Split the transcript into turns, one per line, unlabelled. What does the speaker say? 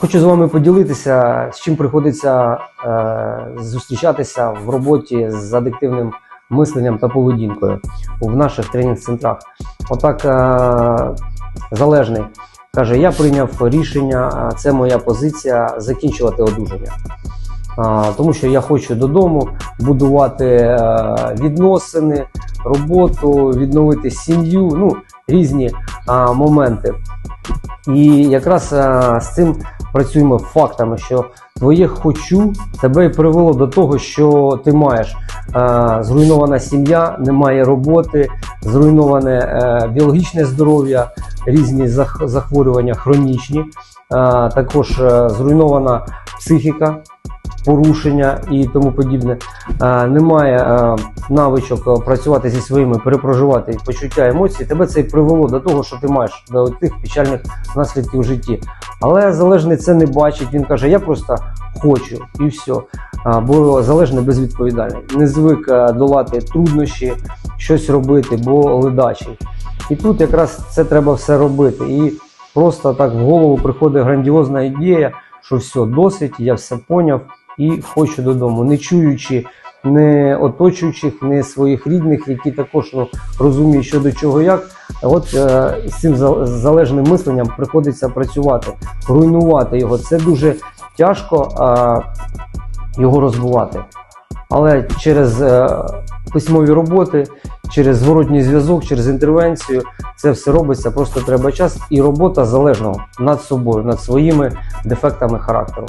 Хочу з вами поділитися, з чим приходиться е, зустрічатися в роботі з адиктивним мисленням та поведінкою в наших тренінг-центрах. Отак е, залежний каже: я прийняв рішення, це моя позиція закінчувати одужання. А, тому що я хочу додому будувати е, відносини, роботу, відновити сім'ю, ну різні а, моменти. І якраз а, з цим працюємо фактами, що твоє хочу тебе і привело до того, що ти маєш а, зруйнована сім'я, немає роботи, зруйноване а, біологічне здоров'я, різні зах- захворювання хронічні, а, також а, зруйнована психіка. Порушення і тому подібне. Немає навичок працювати зі своїми, перепроживати почуття емоцій. Тебе це і привело до того, що ти маєш до тих печальних наслідків в житті. Але залежний це не бачить. Він каже: Я просто хочу і все. Бо залежний безвідповідальний. Не звик долати труднощі, щось робити, бо ледачий. І тут якраз це треба все робити. І просто так в голову приходить грандіозна ідея, що все, досить, я все поняв і хочу додому, не чуючи не оточуючих, не своїх рідних, які також ну, розуміють, що до чого як. От е, з цим залежним мисленням приходиться працювати, руйнувати його. Це дуже тяжко е, його розбивати. Але через е, письмові роботи, через зворотній зв'язок, через інтервенцію це все робиться. Просто треба час і робота залежного над собою, над своїми дефектами характеру.